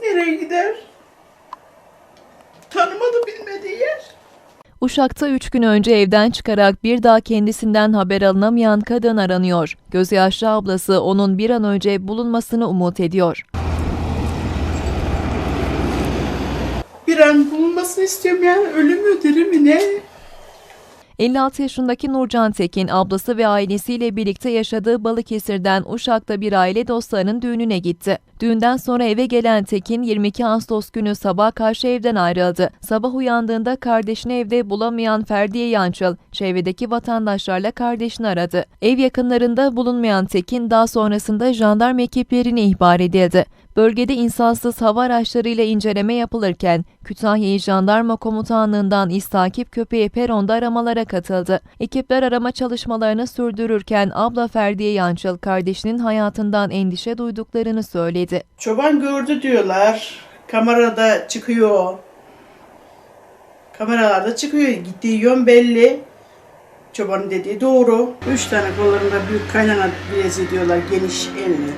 Nereye gider? Tanımadı bilmediği yer. Uşak'ta 3 gün önce evden çıkarak bir daha kendisinden haber alınamayan kadın aranıyor. Gözyaşlı ablası onun bir an önce bulunmasını umut ediyor. Bir an bulunmasını istiyorum yani ölü mü diri mi ne? 56 yaşındaki Nurcan Tekin, ablası ve ailesiyle birlikte yaşadığı Balıkesir'den Uşak'ta bir aile dostlarının düğününe gitti. Düğünden sonra eve gelen Tekin 22 Ağustos günü sabah karşı evden ayrıldı. Sabah uyandığında kardeşini evde bulamayan Ferdiye Yançıl, çevredeki vatandaşlarla kardeşini aradı. Ev yakınlarında bulunmayan Tekin daha sonrasında jandarma ekiplerine ihbar edildi. Bölgede insansız hava araçlarıyla inceleme yapılırken Kütahya Jandarma Komutanlığı'ndan istakip köpeği peronda aramalara katıldı. Ekipler arama çalışmalarını sürdürürken abla Ferdiye Yançıl kardeşinin hayatından endişe duyduklarını söyledi. Çoban gördü diyorlar. Kamerada çıkıyor. Kameralarda çıkıyor. Gittiği yön belli. Çobanın dediği doğru. Üç tane kollarında büyük kaynana bileziği diyorlar geniş enli.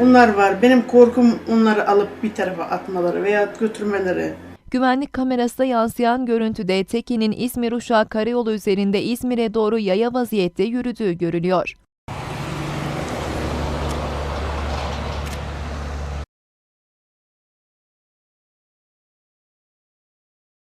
Bunlar var. Benim korkum onları alıp bir tarafa atmaları veya götürmeleri. Güvenlik kamerasına yansıyan görüntüde Tekin'in İzmir Uşak Karayolu üzerinde İzmir'e doğru yaya vaziyette yürüdüğü görülüyor.